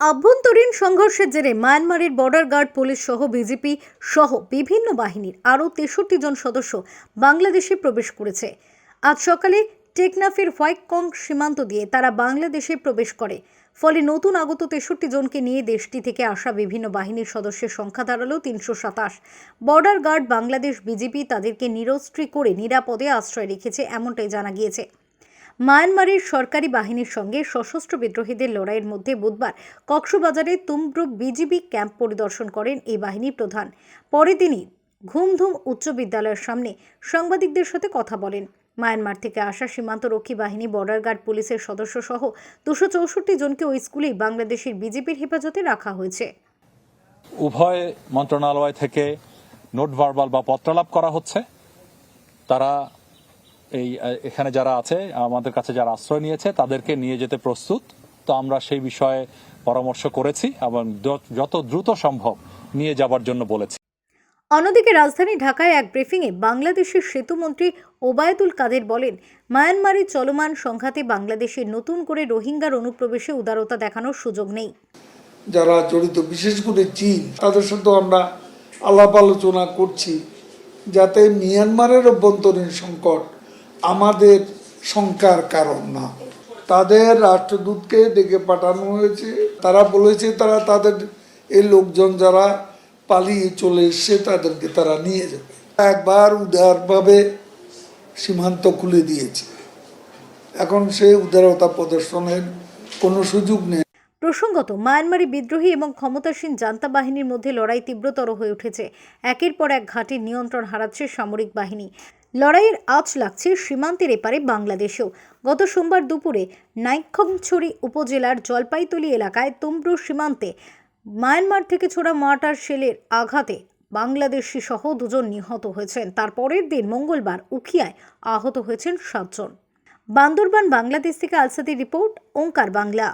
আভ্যন্তরীণ সংঘর্ষের জেরে মায়ানমারের বর্ডার গার্ড, পুলিশ সহ বিজেপি সহ বিভিন্ন বাহিনীর আরও তেষট্টি জন সদস্য বাংলাদেশে প্রবেশ করেছে। আজ সকালে টেকনাফের হোয়াইকং সীমান্ত দিয়ে তারা বাংলাদেশে প্রবেশ করে। ফলে নতুন আগত তেষট্টি জনকে নিয়ে দেশটি থেকে আসা বিভিন্ন বাহিনীর সদস্যের সংখ্যা দাঁড়াল তিনশো সাতাশ। বর্ডার গার্ড, বাংলাদেশ বিজেপি তাদেরকে নিরস্ত্রী করে নিরাপদে আশ্রয় রেখেছে, এমনটাই জানা গিয়েছে। মায়ানমারের সরকারি বাহিনীর সঙ্গে সশস্ত্র বিদ্রোহীদের লড়াইয়ের মধ্যে বুধবার কক্সবাজারে তুমব্রু বিজিবি ক্যাম্প পরিদর্শন করেন এই বাহিনীর প্রধান। পরে তিনি ঘুমধুম উচ্চ বিদ্যালয়ের সামনে সাংবাদিকদের সাথে কথা বলেন। মায়ানমার থেকে আসা সীমান্তরক্ষী বাহিনী, বর্ডার গার্ড, পুলিশের সদস্য সহ দুশো চৌষট্টি জনকে ওই স্কুলেই বাংলাদেশের বিজেপির হেফাজতে রাখা হয়েছে। উভয় মন্ত্রণালয় থেকে নোট ভার্বাল বা পত্রালাপ করা হচ্ছে। তারা এই এখানে যারা আছে আমাদের কাছে যারা আশ্রয় নিয়েছে তাদেরকে নিয়ে যেতে প্রস্তুত। তো আমরা সেই বিষয়ে পরামর্শ করেছি এবং যত দ্রুত সম্ভব নিয়ে যাবার জন্য বলেছি। অন্যদিকে রাজধানী ঢাকায় এক ব্রিফিংয়ে বাংলাদেশের সেতুমন্ত্রী ওবায়দুল কাদের বলেন মায়ানমারের চলমান সংঘাতে বাংলাদেশে নতুন করে রোহিঙ্গার অনুপ্রবেশে উদারতা দেখানোর সুযোগ নেই। যারা জড়িত বিশেষ করে চীন তাদের সাথেও আমরা আলাপ আলোচনা করছি যাতে মিয়ানমারের অভ্যন্তরীণ সংকট আমাদের শঙ্কার কারণ না। তাদের রাষ্ট্রদূতকে ডেকে পাঠানো হয়েছে। তারা বলেছে তারা তাদের এই লোকজন যারা পালিয়ে চলে এসছে, তাদেরকে তারা নিয়ে যাবে। একবার উদারভাবে সীমান্ত খুলে দিয়েছে। এখন সে উদারতা প্রদর্শনের কোনো সুযোগ নেই। প্রসঙ্গত, মায়ানমারি বিদ্রোহী এবং ক্ষমতাসীন জান্তা বাহিনীর মধ্যে লড়াই তীব্রতর হয়ে উঠেছে। একের পর এক ঘাটির নিয়ন্ত্রণ হারাচ্ছে সামরিক বাহিনী। লড়াইয়ের আঁচ লাগছে সীমান্তের এপারে বাংলাদেশেও। গত সোমবার দুপুরে নাইক্ষংছড়ি উপজেলার জলপাইতলি এলাকায় তুমব্রু সীমান্তে মায়ানমার থেকে ছোড়া মার্টার শেলের আঘাতে বাংলাদেশি সহ দুজন নিহত হয়েছেন। তারপরের দিন মঙ্গলবার উখিয়ায় আহত হয়েছেন সাতজন। বান্দরবান বাংলাদেশ থেকে আলসাদি রিপোর্ট, ওঙ্কার বাংলা।